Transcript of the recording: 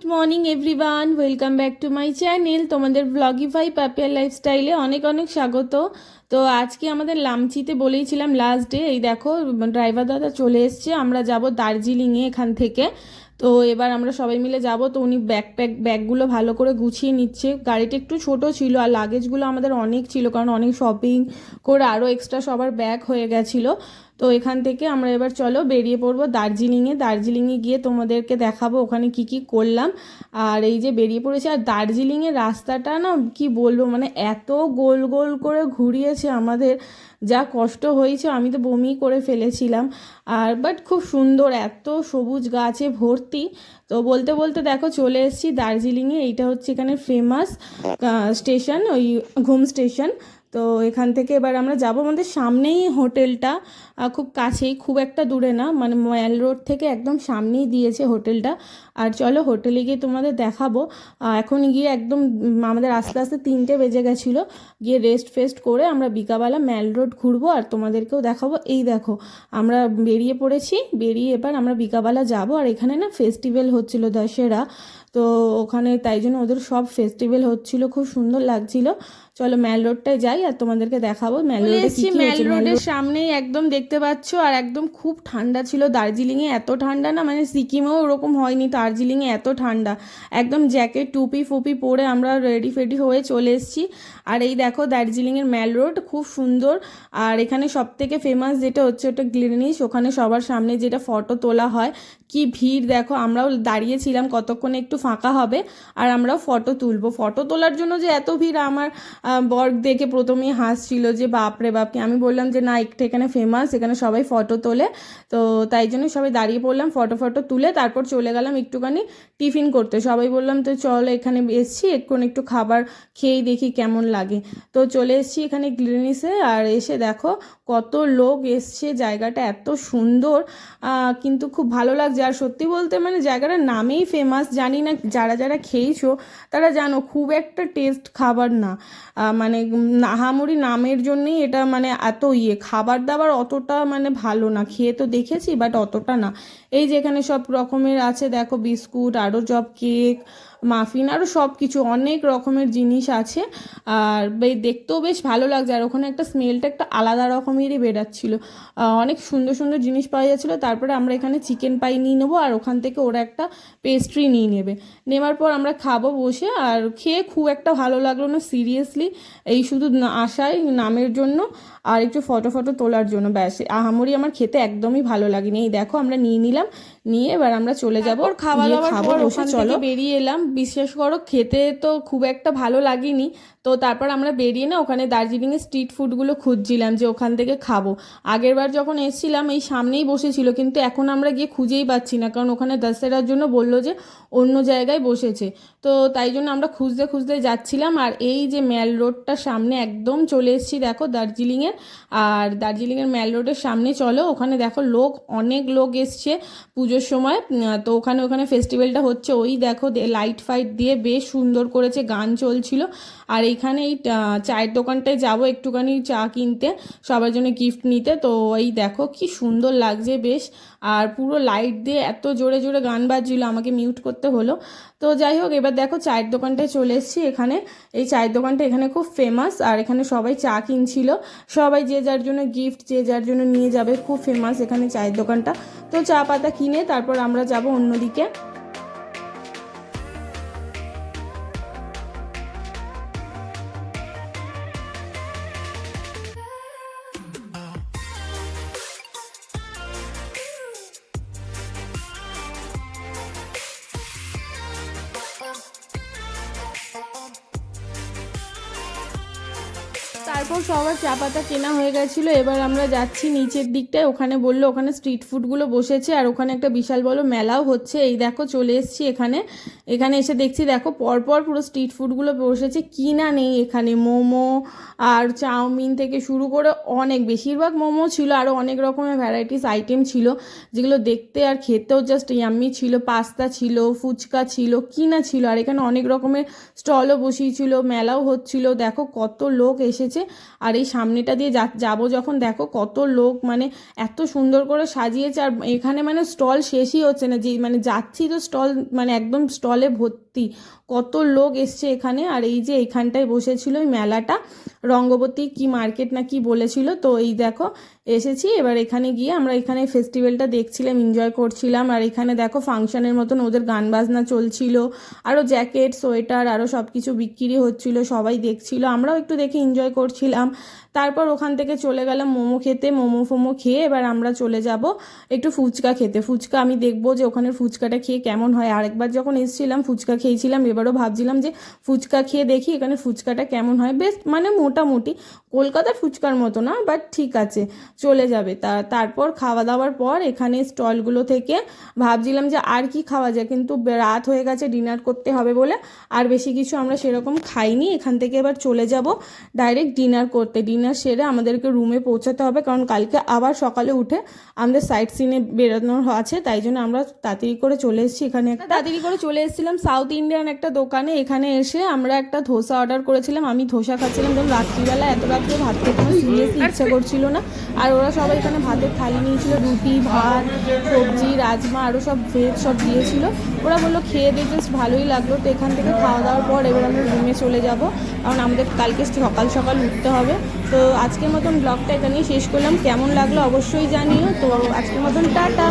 Good morning everyone welcome back to my channel তোমাদের ব্লগিফাই প্যাপিয়ার লাইফস্টাইলে অনেক অনেক স্বাগত। তো আজকে আমাদের লামচিতে বলেইছিলাম লাস্ট ডে এই দেখো ড্রাইভার দাদা চলে এসছে। আমরা যাব দার্জিলিংয়ে এখান থেকে। তো এবার আমরা সবাই মিলে যাব। তো উনি ব্যাগ প্যাক, ব্যাগগুলো ভালো করে গুছিয়ে নিচ্ছে। গাড়িটা একটু ছোট ছিল আর লাগেজগুলো আমাদের অনেক ছিল, কারণ অনেক শপিং করে আরও এক্সট্রা সবার ব্যাগ হয়ে গেছিল। তো এখান থেকে আমরা এবার চলো বেরিয়ে পড়ব দার্জিলিংয়ে। দার্জিলিংয়ে গিয়ে তোমাদেরকে দেখাবো ওখানে কি কি করলাম। আর এই যে বেরিয়ে পড়েছে, আর দার্জিলিংয়ের রাস্তাটা না কি বলব মানে এত গোল গোল করে ঘুরিয়েছে আমাদের। যা কষ্ট হয়েছে, আমি তো বমি করে ফেলেছিলাম। আর বাট খুব সুন্দর, এত সবুজ গাছে ভর্তি। তো বলতে বলতে দেখো চলে এসেছি দার্জিলিংয়ে, এইটা হচ্ছে এখানে ফেমাস স্টেশন ওই ঘুম স্টেশন তো এখান থেকে এবার আমরা যাব আমাদের সামনেই হোটেলটা খুব কাছেই, খুব একটা দূরে না মানে ময়াল রোড থেকে একদম সামনেই দিয়েছে হোটেলটা। আর চলো হোটেলে গিয়ে তোমাদের দেখাবো। এখন গিয়ে একদম আমাদের আস্তে আস্তে তিনটে বেজে গেছিল। গিয়ে রেস্ট ফেস্ট করে আমরা বিকাবেলা ম্যাল রোড ঘুরবো আর তোমাদেরকেও দেখাবো। এই দেখো, আমরা বেরিয়ে পড়েছি, বেরিয়ে এবার আমরা বিকাবেলা যাব। আর এখানে না ফেস্টিভ্যাল হচ্ছিল দশেরা, তো ওখানে তাই জন্য ওদের সব ফেস্টিভ্যাল হচ্ছিল, খুব সুন্দর লাগছিল। চলো ম্যাল রোডটায় যাই আর তোমাদেরকে দেখাবো ম্যাল রোডে ম্যাল রোডের সামনেই একদম দেখতে পাচ্ছ আর একদম খুব ঠান্ডা ছিল দার্জিলিংয়ে এত ঠান্ডা না মানে সিকিমেও ওরকম হয়নি দার্জিলিংয়ে এত ঠান্ডা। একদম জ্যাকেট টুপি ফুপি পরে আমরা রেডি ফেডি হয়ে চলে এসেছি। আর এই দেখো দার্জিলিংয়ের ম্যাল রোড খুব সুন্দর। আর এখানে সব থেকে ফেমাস যেটা হচ্ছে ওটা গ্লিনিস ওখানে সবার সামনে যেটা ফটো তোলা হয় কি ভিড়, দেখো, আমরাও দাঁড়িয়েছিলাম কতক্ষণে একটু ফাঁকা হবে, আর আমরাও ফটো তুলবো। ফটো তোলার জন্য যে এত ভিড়, আমার বর দেখে প্রথমেই হাসছিল যে, বাপরে বাপকে আমি বললাম যে, না, একটা এখানে ফেমাস এখানে সবাই ফটো তোলে। তো তাই জন্য সবাই দাঁড়িয়ে পড়লাম ফটো ফটো তুলে তারপর চলে গেলাম একটুখানি টিফিন করতে। সবাই বললাম, তো চল, এখানে এসছি এখন একটু খাবার খেয়েই দেখি কেমন লাগে। তো চলে এসছি এখানে গ্লিনিসে আর এসে দেখো, কত লোক এসছে, জায়গাটা এত সুন্দর। কিন্তু খুব ভালো লাগছে। আর সত্যি বলতে মানে জায়গাটার নামেই ফেমাস জানি না যারা যারা খেয়েছো, তারা জানো খুব একটা টেস্ট খাবার না। মানে নাহামুড়ি নামের জন্যেই এটা মানে এত ইয়ে খাবার দাবার অতটা মানে ভালো না, খেয়ে তো দেখেছি বাট অতটা না। এই যেখানে সব রকমের আছে, দেখো বিস্কুট আরও সব কেক মাফিন আরও সব কিছু অনেক রকমের জিনিস আছে। আর দেখতেও বেশ ভালো লাগছে। আর ওখানে একটা স্মেলটা একটা আলাদা রকমেরই বেরাচ্ছিল আহ, অনেক সুন্দর সুন্দর জিনিস পাওয়া যাচ্ছিল। তারপরে আমরা এখানে চিকেন পাই নিয়ে নেব আর ওখান থেকে ওরা একটা পেস্ট্রি নিয়ে নেবে। নেওয়ার পর আমরা খাব বসে। আর খেয়ে খুব একটা ভালো লাগল না সিরিয়াসলি এই শুধু আশায় নামের জন্য আর একটু ফটো ফটো তোলার জন্য। ব্যাস আহামরি আমার খেতে একদমই ভালো লাগেনি। এই দেখো আমরা নিয়ে নিলাম। নিয়ে এবার আমরা চলে যাব। খাওয়া দাওয়ার খাব বসে চলো। বেরিয়ে এলাম। বিশ্বাস করো খেতে তো খুব একটা ভালো লাগেনি। তো তারপর আমরা বেরিয়ে না ওখানে দার্জিলিংয়ে স্ট্রিট ফুডগুলো খুঁজছিলাম যে ওখান থেকে খাব। আগের বার যখন এসেছিলাম এই সামনেই বসেছিল কিন্তু এখন আমরা গিয়ে খুঁজেই পাচ্ছি না কারণ ওখানে দশেরার জন্য বলল যে অন্য জায়গায় বসেছে। তো তাই জন্য আমরা খুঁজতে খুঁজতে যাচ্ছিলাম আর এই যে ম্যাল রোডটার সামনে একদম চলে এসেছি দেখো দার্জিলিংয়ের। আর দার্জিলিংয়ের ম্যাল রোডের সামনে চলো ওখানে দেখো লোক অনেক লোক এসছে পুজোর সময় তো ওখানে ওখানে ফেস্টিভ্যালটা হচ্ছে ওই দেখো লাইট ফাইট দিয়ে বেশ সুন্দর করেছে, গান চলছিল। আর এইখানে এই চায়ের দোকানটায় যাব একটুখানি চা কিনতে, সবার জন্য গিফট নিতে। তো এই দেখো, কি সুন্দর লাগছে বেশ। আর পুরো লাইট দিয়ে এত জোরে জোরে গান বাজছিল, আমাকে মিউট করতে হলো। তো যাই হোক, এবার দেখো, চায়ের দোকানটায় চলে এসেছি এখানে। এই চায়ের দোকানটা এখানে খুব ফেমাস আর এখানে সবাই চা কিনছিল। সবাই যে যার জন্য গিফট যে যার জন্য নিয়ে যাবে, খুব ফেমাস এখানে চায়ের দোকানটা। তো চা পাতা কিনে তারপর আমরা যাব অন্যদিকে। তারপর সবার চা পাতা কেনা হয়ে গেছিল। এবার আমরা যাচ্ছি নিচের দিকটায়। ওখানে বলল ওখানে স্ট্রিট ফুডগুলো বসেছে আর ওখানে একটা বিশাল বড় মেলাও হচ্ছে। এই দেখো চলে এসেছি এখানে। এখানে এসে দেখছি দেখো পরপর পুরো স্ট্রিট ফুডগুলো বসেছে। কি না নেই এখানে। মোমো আর চাউমিন থেকে শুরু করে অনেক। বেশিরভাগ মোমো ছিল আরও অনেক রকমের ভ্যারাইটিস আইটেম ছিল। যেগুলো দেখতে আর খেতেও জাস্ট ইয়াম্মি ছিল। পাস্তা ছিল, ফুচকা ছিল কি না ছিল। আর এখানে অনেক রকমের স্টলও বসিয়েছিল, মেলাও হচ্ছিল। দেখো কত লোক এসেছে। আর এই সামনেটা দিয়ে যাব যখন দেখো কত লোক মানে এত সুন্দর করে সাজিয়েছে আর এখানে মানে স্টল শেষই হচ্ছে না। যে মানে যাচ্ছি তো স্টল মানে একদম স্টলে ভর্তি কত লোক এসছে এখানে। আর এই যে এখানটায় বসেছিল ওই মেলাটা, রঙ্গবতী কি মার্কেট না কি বলেছিল, তো এই দেখো এসেছি। এবার এখানে গিয়ে আমরা এখানে ফেস্টিভ্যালটা দেখছিলাম, এনজয় করছিলাম। আর এখানে দেখো ফাংশনের মতন ওদের গান বাজনা চলছিল আরও জ্যাকেট, সোয়েটার আরও সব কিছু বিক্রি হচ্ছিল, সবাই দেখছিল। আমরাও একটু দেখে এনজয় করছিলাম। তারপর ওখান থেকে চলে গেলাম মোমো খেতে, মোমো ফোমো খেয়ে এবার আমরা চলে যাব একটু ফুচকা খেতে। ফুচকা আমি দেখব যে ওখানের ফুচকাটা খেয়ে কেমন হয়। আরেকবার যখন এসেছিলাম, ফুচকা খেয়েছিলাম, এবারও ভাবছিলাম যে ফুচকা খেয়ে দেখি এখানে ফুচকাটা কেমন হয়। বেশ মানে মোটামুটি কলকাতার ফুচকার মতো না বাট ঠিক আছে, চলে যাবে। তা, তারপর খাওয়া দাওয়ার পর এখানে স্টলগুলো থেকে ভাবছিলাম যে আর কি খাওয়া যায়, কিন্তু রাত হয়ে গেছে, ডিনার করতে হবে বলে আর বেশি কিছু আমরা সেরকম খাইনি। এখান থেকে এবার চলে যাব ডাইরেক্ট ডিনার করতে। ডিনার সেরে আমাদেরকে রুমে পৌঁছাতে হবে, কারণ কালকে আবার সকালে উঠে আমাদের সাইট সিনে বেরোনোর আছে, তাই জন্য আমরা তাড়াতাড়ি করে চলে এসেছি এখানে। তাড়াতাড়ি করে চলে এসেছিলাম সাউথ ইন্ডিয়ান একটা দোকানে এখানে এসে আমরা একটা ধোসা অর্ডার করেছিলাম। আমি ধোসা খাচ্ছিলাম যেমন রাত্রিবেলা এত রাত্রে ভাত খেতে সিরিয়াসলি ইচ্ছা করছিল না। আর ওরা সবাই এখানে ভাতের থালি নিয়েছিল, রুটি, ভাত, সবজি, রাজমা আরও সব ভেজ সব দিয়েছিল। ওরা বলল, খেয়ে দিয়ে জাস্ট ভালোই লাগল। তো এখান থেকে খাওয়া দাওয়ার পর এবার আমরা রুমে চলে যাব। কারণ আমাদের কালকে সকাল সকাল উঠতে হবে। তো আজকের মতন ব্লগটা এখানেই শেষ করলাম। কেমন লাগল অবশ্যই জানিও। তো আজকের মতন টাটা